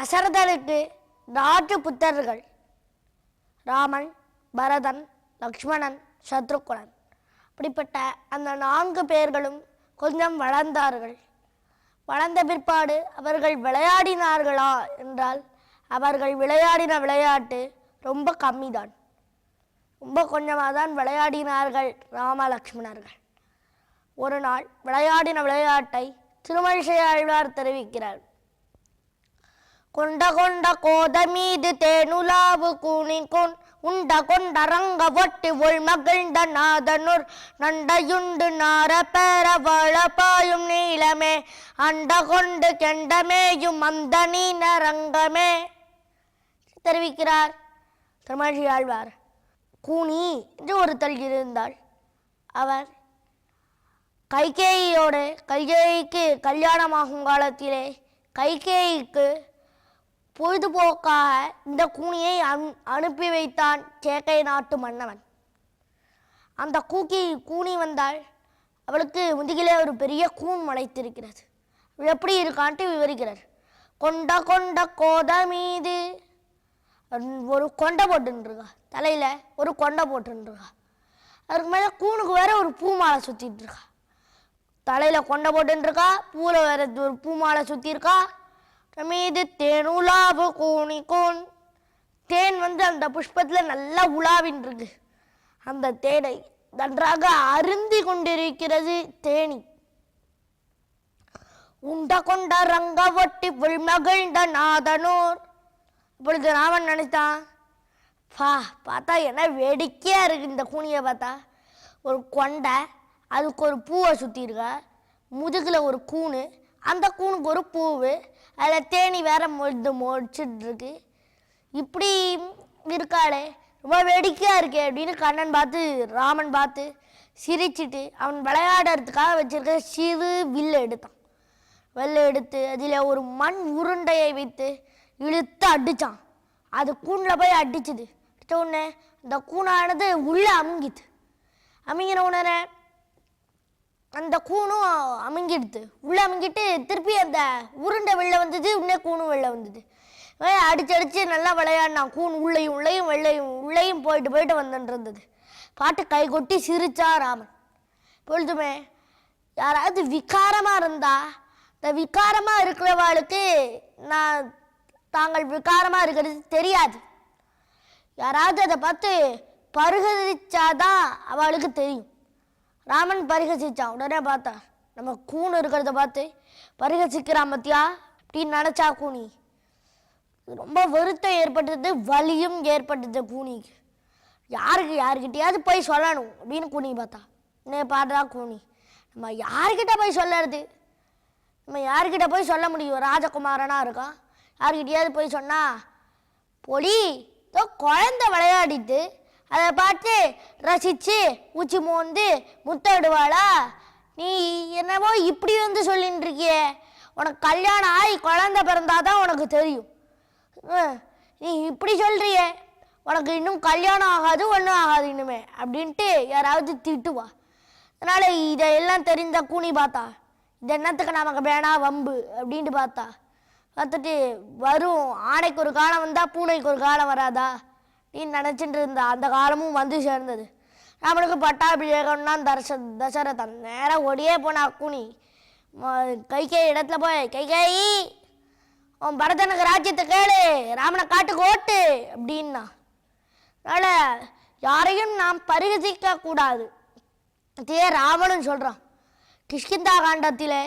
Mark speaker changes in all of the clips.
Speaker 1: தசரதனுக்கு நாட்டு புத்தர்கள். ராமன் பரதன் லக்ஷ்மணன் சத்ருகுணன் அப்படிப்பட்ட அந்த நான்கு பேர்களும் கொஞ்சம் வளர்ந்தார்கள். வளர்ந்த பிற்பாடு அவர்கள் விளையாடினார்களா என்றால் அவர்கள் விளையாடின விளையாட்டு ரொம்ப கம்மிதான். ரொம்ப கொஞ்சமாக தான் விளையாடினார்கள் ராமலக்ஷ்மணர்கள். ஒரு நாள் விளையாடின விளையாட்டை திருமழிசை ஆழ்வார் தெரிவிக்கிறார். கொண்ட கொண்ட கோத மீது தேனுலாவு கூணிக்கொன் உண்ட கொண்ட ரங்க ஒட்டி உள் மகிழ்ந்த நாதனூர். நண்டையுண்டு நார பேர வளப்பாயும் நீளமே அண்ட கொண்டு கெண்டமேயும் அந்த நீன ரங்கமே. தெரிவிக்கிறார் திருமழி ஆழ்வார். கூனி என்று ஒருத்தல் இருந்தாள். அவர் கைகேயோடு கைகேயிக்கு கல்யாணமாகும் காலத்திலே கைகேயிக்கு பொழுதுபோக்காக இந்த கூனியை அனு அனுப்பி வைத்தான் சேக்கை நாட்டு மன்னவன். அந்த கூக்கி கூனி வந்தால் அவளுக்கு முதுகிலே ஒரு பெரிய கூன் முளைத்திருக்கிறது அவள் எப்படி இருக்கான்ட்டு விவரிக்கிறார். கொண்ட கொண்ட கோத மீது ஒரு கொண்டை போட்டுருக்கா தலையில் ஒரு கொண்டை போட்டுருக்கா அதுக்கு மேலே கூனுக்கு வேற ஒரு பூ மாலை சுற்றிட்டு இருக்கா தலையில் கொண்டை போட்டுருக்கா பூவில் வேற ஒரு பூ மாலை சுற்றிருக்கா மீது தேன் உலாவு கூனி கூன். தேன் வந்து அந்த புஷ்பத்தில் நல்லா உலாவின் இருக்கு அந்த தேனை நன்றாக அருந்தி கொண்டிருக்கிறது தேனி. உண்ட கொண்ட ரங்க ஒட்டி மகிழ்ந்த நாதனூர். இப்பொழுது ராமன் நினைத்தான் பா பார்த்தா என்ன வேடிக்கையாக இருக்கு இந்த கூனியை பார்த்தா. ஒரு கொண்டை அதுக்கு ஒரு பூவை சுற்றிருக்க முதுகில் ஒரு கூணு அந்த கூணுக்கு ஒரு பூவு அதில் தேனி வேற மொழுது மொழிச்சிட்டு இருக்கு இப்படி இருக்காளே. ரொம்ப வேடிக்கையாக இருக்கே அப்படின்னு கண்ணன் பார்த்து ராமன் பார்த்து சிரிச்சிட்டு அவன் விளையாடுறதுக்காக வச்சிருக்க சிறு வில்லு எடுத்தான். வெள்ளை எடுத்து அதில் ஒரு மண் உருண்டையை வைத்து இழுத்து அடிச்சான். அது கூண்டில் போய் அடிச்சுது. அடித்த உடனே அந்த கூணானது உள்ளே அமுங்கிது. அமுங்கின உடனே அந்த கூணும் அமுங்கிடுது. உள்ளே அமுங்கிட்டு திருப்பி அந்த உருண்டை வெளில வந்தது உடனே கூணும் வெளில வந்தது. அடிச்சு அடித்து நல்லா விளையாடினான். கூண் உள்ளேயும் உள்ளேயும் வெள்ளையும் உள்ளேயும் போயிட்டு போயிட்டு வந்துட்டுருந்தது பாட்டு கை கொட்டி சிரிச்சா ராமன். பொழுதுமே யாராவது விகாரமாக இருந்தா இந்த விகாரமாக இருக்கிறவாளுக்கு நான் தாங்கள் விகாரமாக இருக்கிறது தெரியாது. யாராவது அதை பார்த்து பருகரிச்சாதான் அவளுக்கு தெரியும். ராமன் பரிகசிச்சான். உடனே பார்த்தா நம்ம கூணு இருக்கிறத பார்த்து பரிகசிக்கிறான் பத்தியா அப்படின்னு நினச்சா கூனி. ரொம்ப வருத்தம் ஏற்பட்டது வலியும் ஏற்பட்டது கூனிக்கு யாருக்கு யாருக்கிட்டையாவது போய் சொல்லணும் அப்படின்னு கூனி பார்த்தா என்ன பாடுறா கூனி. நம்ம யார்கிட்ட போய் சொல்லறது? நம்ம யார்கிட்ட போய் சொல்ல முடியும்? ராஜகுமாரனாக இருக்கான். யார்கிட்டயாவது போய் சொன்னா பொடி ஏதோ குழந்தை விளையாடிட்டு அதை பார்த்து ரசித்து உச்சி மோந்து முத்தமிடுவாளா நீ என்னவோ இப்படி வந்து சொல்லின்னு இருக்கியே உனக்கு கல்யாணம் ஆகி குழந்தை பிறந்தாதான் உனக்கு தெரியும். நீ இப்படி சொல்கிறியே உனக்கு இன்னும் கல்யாணம் ஆகாது ஒன்றும் ஆகாது இன்னுமே அப்படின்ட்டு யாராவது திட்டுவா. அதனால் இதையெல்லாம் தெரிந்த கூனி பார்த்தா இது என்னத்துக்கு நமக்கு வேணாம் வம்பு? அப்படின்ட்டு பார்த்தா. பார்த்துட்டு வரும். ஆணைக்கு ஒரு காலம் வந்தால் பூனைக்கு ஒரு காலம் வராதா? நீ நினச்சிட்டு இருந்தா அந்த காலமும் வந்து சேர்ந்தது. நம்மளுக்கு பட்டாபிஷேகம்னா தர்ஷ தசரதன். நேராக ஓடியே போனா கூனி. கைகை இடத்துல போய் கைகேயி உன் பரதனுக்கு ராஜ்யத்தை கேளு. ராமனை காட்டுக்கு ஓட்டு. அப்படின்னா. அதனால் யாரையும் நாம் பரிகசிக்க கூடாது. இதே ராமனும் சொல்கிறான் கிஷ்கிந்தா காண்டத்திலே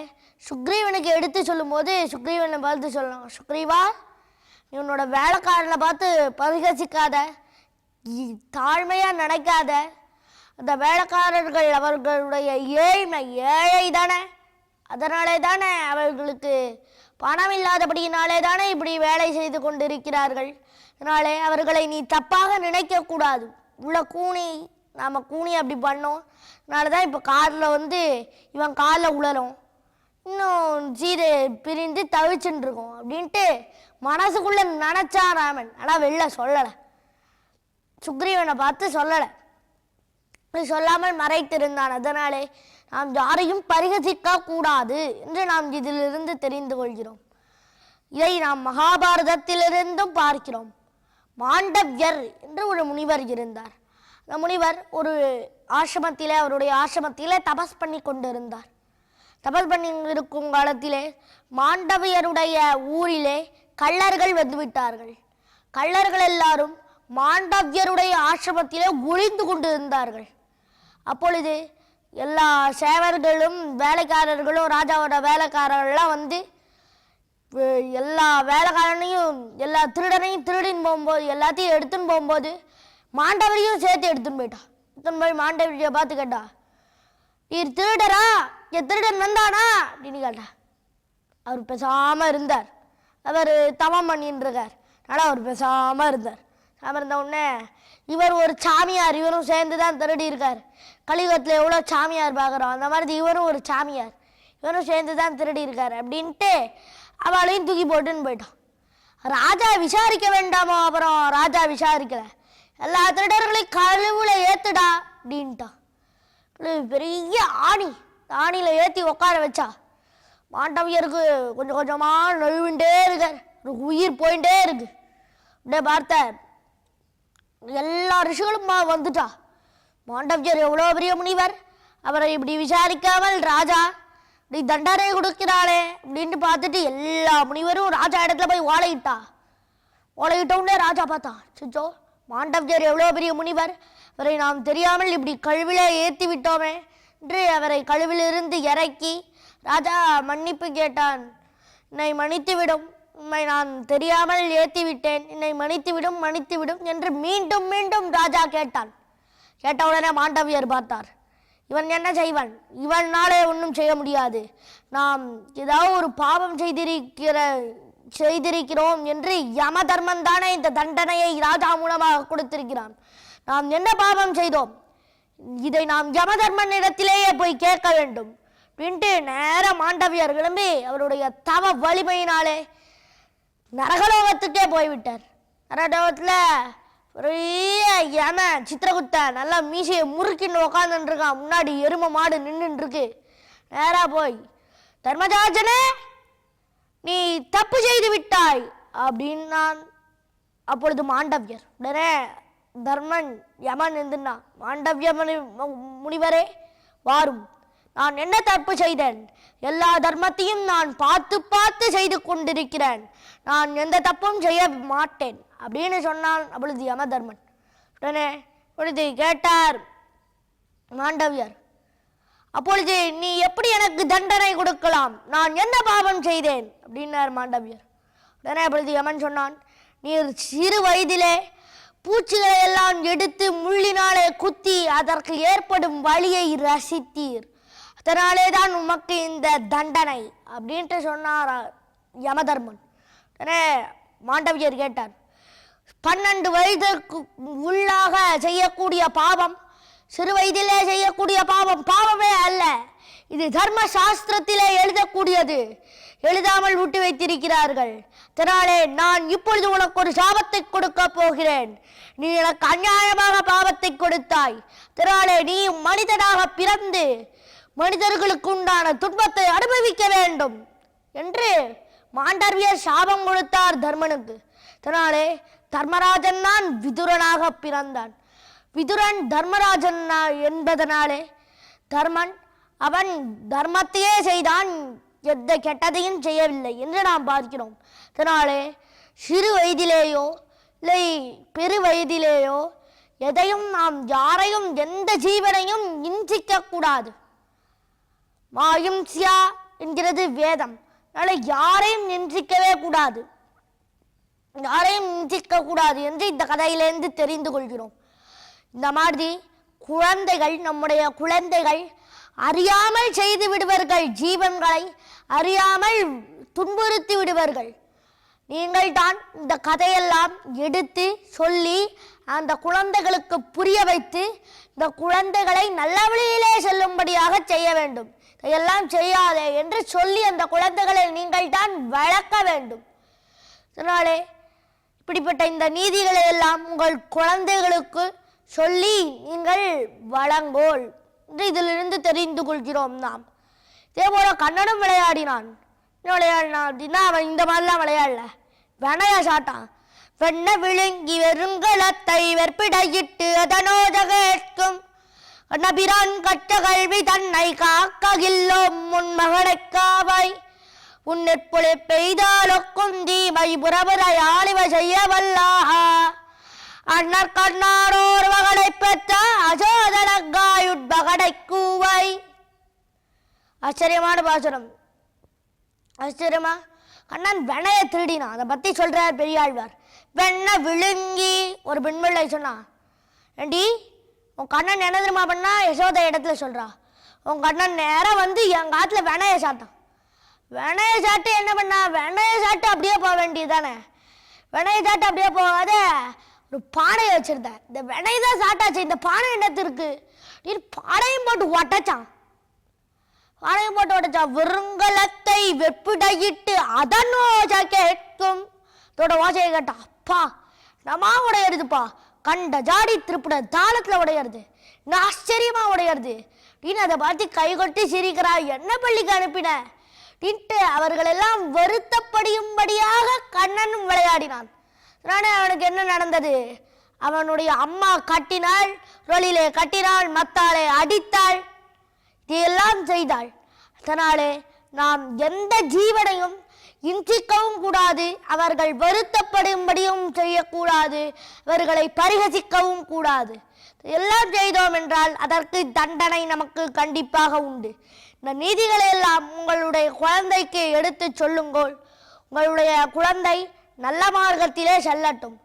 Speaker 1: சுக்ரீவனுக்கு எடுத்து சொல்லும்போது சுக்ரீவனை பார்த்து சொல்லலாம் சுக்ரீவா இவனோட வேலைக்காரனை பார்த்து பரிகசிக்காத தாழ்மையாக நினைக்காத. அந்த வேலைக்காரர்கள் அவர்களுடைய ஏழ்மை ஏழை தானே. அதனாலே தானே அவர்களுக்கு பணம் இல்லாதபடியினாலே தானே இப்படி வேலை செய்து கொண்டிருக்கிறார்கள். அதனாலே அவர்களை நீ தப்பாக நினைக்கக்கூடாது உள்ள கூனி நாம் கூனி அப்படி பண்ணோம். அதனால தான் இப்போ காரில் வந்து இவன் காலில் உழலும். இன்னும் சீதை பிரிந்து தவிச்சுட்டுருக்கோம் அப்படின்ட்டு மனசுக்குள்ள நினச்சா ராமன். ஆனால் வெளில சொல்லலை. சுக்ரீவனை பார்த்து சொல்லலை. சொல்லாமல் மறைத்திருந்தான். அதனாலே நாம் யாரையும் பரிகசிக்க கூடாது என்று நாம் இதிலிருந்து தெரிந்து கொள்கிறோம். இதை நாம் மகாபாரதத்திலிருந்தும் பார்க்கிறோம். மாண்டவ்யர் என்று ஒரு முனிவர் இருந்தார். அந்த முனிவர் ஒரு ஆசிரமத்திலே அவருடைய ஆசிரமத்திலே தபஸ் பண்ணி கொண்டிருந்தார். தபஸ் பண்ணி இருக்கும் காலத்திலே மாண்டவியருடைய ஊரிலே கள்ளர்கள் வந்துவிட்டார்கள். கள்ளர்கள் எல்லாரும் மாண்டவ்யருடைய ஆசிரமத்திலே ஒளிந்து கொண்டிருந்தார்கள். அப்பொழுது எல்லா சேவர்களும் வேலைக்காரர்களும் ராஜாவோட வேலைக்காரர்கள்லாம் வந்து எல்லா வேலைக்காரனையும் எல்லா திருடனையும் திருடின்னு போகும்போது எல்லாத்தையும் எடுத்துன்னு போகும்போது மாண்டவரையும் சேர்த்து எடுத்துன்னு போயிட்டான் எடுத்துன்னு போய் மாண்டவரியை பார்த்து கேட்டா நீர் திருடரா? என் திருடன் வந்தானா? அப்படின்னு கேட்டா. அவர் பேசாமல் இருந்தார். அவர் தவம் பண்ணின்னு இருக்கார் ஆனால் அவர் பேசாமல் இருந்தார். அவர் இருந்த உடனே இவர் ஒரு சாமியார் இவரும் சேர்ந்து தான் திருடி இருக்கார். கலியுகத்தில் எவ்வளோ சாமியார் பார்க்குறோம்? அந்த மாதிரி இவரும் ஒரு சாமியார். இவரும் சேர்ந்து தான் திருடி இருக்கார் அப்படின்ட்டு அவளையும் தூக்கி போட்டுன்னு போயிட்டான். ராஜா விசாரிக்க வேண்டாமோ? அப்புறம் ராஜா விசாரிக்கல. எல்லா திருடர்களையும் கழுவுல ஏத்துடா அப்படின்ட்டான். பெரிய ஆணி. ஆணியில் ஏற்றி உட்கார வச்சா. மாண்டவியருக்கு கொஞ்சம் கொஞ்சமாக நழுவிண்டே இருக்கார் உயிர் போயிட்டே இருக்கு. அப்படியே பார்த்த. எல்லா ரிஷிகளும் வந்துட்டா. மாண்டவியர் எவ்வளோ பெரிய முனிவர். அவரை இப்படி விசாரிக்காமல் ராஜா இப்படி தண்டனை கொடுக்கிறாளே அப்படின்ட்டு பார்த்துட்டு எல்லா முனிவரும் ராஜா இடத்துல போய் ஓலையிட்டா. ஓலையிட்டவுடனே ராஜா பார்த்தான். சிச்சோ மாண்டவியர் எவ்வளோ பெரிய முனிவர். அவரை நாம் தெரியாமல் இப்படி கழுவிலே ஏற்றி விட்டோமே என்று அவரை கழுவிலிருந்து இறக்கி ராஜா மன்னிப்பு கேட்டான். என்னை மன்னித்து விடும் உண்மை நான் தெரியாமல் ஏற்றி விட்டேன் என்னை மன்னித்து விடும் மன்னித்து விடும் என்று மீண்டும் மீண்டும் ராஜா கேட்டான். கேட்ட உடனே மாண்டவியர் பார்த்தார். இவன் என்ன செய்வன்? இவனாலே ஒன்றும் செய்ய முடியாது. நாம் ஏதாவது ஒரு பாவம் செய்திருக்கிற செய்திருக்கிறோம் என்று யம தர்மன் தானே இந்த தண்டனையை ராஜா மூலமாக கொடுத்திருக்கிறான். நாம் என்ன பாவம் செய்தோம்? இதை நாம் யமதர்மன் இடத்திலேயே போய் கேட்க வேண்டும். அப்படின்ட்டு நேர மாண்டவியார் கிளம்பி அவருடைய தவ வலிமையினாலே நரகலோகத்துக்கே போய்விட்டார். நரகலோகத்தில் பெரிய யம சித்திரகுத்த நல்லா மீசையை முறுக்கின்னு உக்காந்துருக்கான் முன்னாடி எரும மாடு நின்றுருக்கு. நேராக நேரா போய் தர்மஜாஜனே நீ தப்பு செய்து விட்டாய் அப்படின்னு நான் அப்பொழுது மாண்டவியர். உடனே தர்மன் யமன் இருந்துன்னா மாண்டவிய முனி மு- முனிவரே வாரும். நான் என்ன தப்பு செய்தேன்? எல்லா தர்மத்தையும் நான் பார்த்து பார்த்து செய்து கொண்டிருக்கிறேன். நான் எந்த தப்பும் செய்ய மாட்டேன். அப்படின்னு சொன்னான் அப்பொழுது யம தர்மன் உடனே பொழுது கேட்டார் மாண்டவியர் அப்பொழுது நீ எப்படி எனக்கு தண்டனை கொடுக்கலாம்? நான் என்ன பாவம் செய்தேன்? அப்படின்னார் மாண்டவியர். உடனே அப்பொழுது யமன் சொன்னான் நீர் சிறு வயதிலே பூச்சிகளை எல்லாம் எடுத்து முள்ளினாலே குத்தி அதற்கு ஏற்படும் வழியை ரசித்தீர். அதனாலே தான் உமக்கு இந்த தண்டனை அப்படின்ட்டு சொன்னார் யமதர்மன். உடனே மாண்டவியர் கேட்டார் பன்னெண்டு வயதுக்கு உள்ளாக செய்யக்கூடிய பாவம் சிறு வயதிலே செய்யக்கூடிய பாவம் பாவமே அல்ல. இது தர்ம சாஸ்திரத்திலே எழுதக்கூடியது. எழுதாமல் விட்டு வைத்திருக்கிறார்கள். அதனாலே நான் இப்பொழுது உனக்கு ஒரு சாபத்தை கொடுக்க போகிறேன். நீ எனக்கு அநியாயமாக பாவத்தை கொடுத்தாய். அதனாலே நீ மனிதனாக பிறந்து மனிதர்களுக்கு உண்டான துன்பத்தை அனுபவிக்க வேண்டும் என்று மாண்டவியர் சாபம் கொடுத்தார் தர்மனுக்கு. தனாலே தர்மராஜன் தான் விதுரனாக பிறந்தான். விதுரன் தர்மராஜன் என்பதனாலே தர்மன் அவன் தர்மத்தையே செய்தான் எந்த கெட்டதையும் செய்யவில்லை என்று நாம் பார்க்கிறோம். அதனாலே சிறு வயதிலேயோ இல்லை பெரு வயதிலேயோ எதையும் நாம் யாரையும் எந்த ஜீவனையும் இஞ்சிக்க கூடாது. மாயும்சியா என்கிறது வேதம். அதனால யாரையும் நிந்திக்கவே கூடாது. யாரையும் நிந்திக்க கூடாது என்று இந்த கதையிலேருந்து தெரிந்து கொள்கிறோம். இந்த மாதிரி குழந்தைகள் நம்முடைய குழந்தைகள் அறியாமல் செய்து விடுவார்கள் ஜீவன்களை அறியாமல் துன்புறுத்தி விடுவார்கள். நீங்கள் தான் இந்த கதையெல்லாம் எடுத்து சொல்லி அந்த குழந்தைகளுக்கு புரிய வைத்து இந்த குழந்தைகளை நல்ல வழியிலே செல்லும்படியாக செய்ய வேண்டும். எல்லாம் செய்யாதே என்று சொல்லி அந்த குழந்தைகளை நீங்கள் தான் வளர்க்க வேண்டும். அதனாலே இப்படிப்பட்ட இந்த நீதிகளை எல்லாம் உங்கள் குழந்தைகளுக்கு சொல்லி நீங்கள் வழங்கோல் என்று இதிலிருந்து தெரிந்து கொள்கிறோம் நாம். இதே போல கண்ணனும் விளையாடினான். என்ன விளையாடினான் அப்படின்னா அவன் இந்த மாதிரிலாம் விளையாடல. வெனைய சாட்டான். வெண்ண விழுங்கி வெறுங்கலத்தை வெற்பிடையிட்டு அதனோத கேட்கும் நபிரான் கற்ற கல்வி தன்னை காக்ககில்லோம் முன் மகனை காவாய். உன்னிற்பொழி பெய்தாலொக்கும் தீமை புறபுற யாழிவ செய்ய வல்லாஹா அண்ணர் கண்ணாரோர் மகனை பெற்ற அசோதனங்காயுட்பகடை கூவை ஆச்சரியமான பாசுரம். ஆச்சரியமா? கண்ணன் வெண்ணைய திருடினான். அதை பத்தி சொல்றார் பெரியாழ்வார். வெண்ண விழுங்கி ஒரு பெண்மிள்ளை சொன்னான். ஏண்டி உன் கண்ணன் என்ன தெரியுமா பண்ணா? யசோதை இடத்துல சொல்றா. உன் கண்ணன் நேரம் வந்து என் காத்துல வெண்ணைய சாட்டான். வெண்ணைய சாப்பிட்டு என்ன பண்ணா? வெண்ணைய சாப்பிட்டு அப்படியே போக வேண்டியதானே வெண்ணைய சாட்டு அப்படியே போகாத. ஒரு பானையை வச்சிருந்த. இந்த வெண்ணெய் தான் சாட்டாச்சு. இந்த பானை என்னத்திற்கு நீ பானையும் போட்டு ஒட்டச்சான். பானையும் போட்டு ஒட்டச்சான். விருங்கலத்தை வெப்பிடையிட்டு அதன் ஓசை கேட்கும் இதோட ஓசையை கேட்டா அப்பா நமா உடையறதுப்பா கண்ட ஜாடி திருப்பிட தாளத்தில் உடையிறது. நான் ஆச்சரியமாக உடையிறது. நீ அதை பார்த்து கைகொட்டி சிரிக்கிறா என்ன பள்ளிக்கு அனுப்பின? நீட்டு அவர்களெல்லாம் வருத்தப்படியும்படியாக கண்ணனும் விளையாடினான். நானே அவனுக்கு என்ன நடந்தது? அவனுடைய அம்மா கட்டினாள் ரொலிலே கட்டினாள் மத்தாலே அடித்தாள். இதையெல்லாம் செய்தாள். அதனாலே நாம் எந்த ஜீவனையும் இன்றிக்கவும் கூடாது அவர்கள் வருத்தப்படும்படியும் செய்யக்கூடாது அவர்களை பரிகசிக்கவும் கூடாது. எல்லாம் செய்தோம் என்றால் அதற்கு தண்டனை நமக்கு கண்டிப்பாக உண்டு. இந்த நீதிகளை எல்லாம் உங்களுடைய குழந்தைக்கு எடுத்து சொல்லுங்கள். உங்களுடைய குழந்தை நல்ல மார்க்கத்திலே செல்லட்டும்.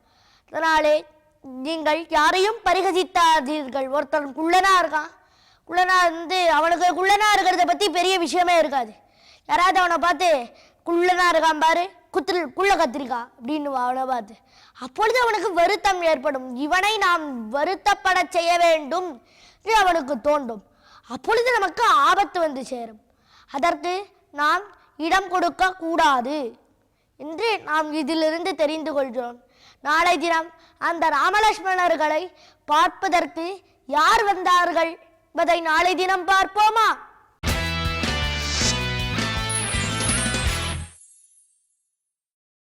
Speaker 1: அதனாலே நீங்கள் யாரையும் பரிகசித்தாதீர்கள். ஒருத்தன் குள்ளனா இருக்கான். குள்ளனா வந்து அவனுக்கு குள்ளனா இருக்கிறத பற்றி பெரிய விஷயமே இருக்காது. யாராவது அவனை பார்த்து குள்ளனா இருக்கான் பாரு. குத்தில் குள்ள கத்திரிக்கா அப்படின்னு அவனை பார்த்து. அப்பொழுது அவனுக்கு வருத்தம் ஏற்படும். இவனை நாம் வருத்தப்பட செய்ய வேண்டும் என்று அவனுக்கு தோன்றும். அப்பொழுது நமக்கு ஆபத்து வந்து சேரும். அதற்கு நாம் இடம் கொடுக்க கூடாது என்று நாம் இதிலிருந்து தெரிந்து கொள்கிறோம். நாளை தினம் அந்த ராமலட்சுமணர்களை பார்ப்பதற்கு யார் வந்தார்கள் என்பதை நாளை தினம் பார்ப்போமா?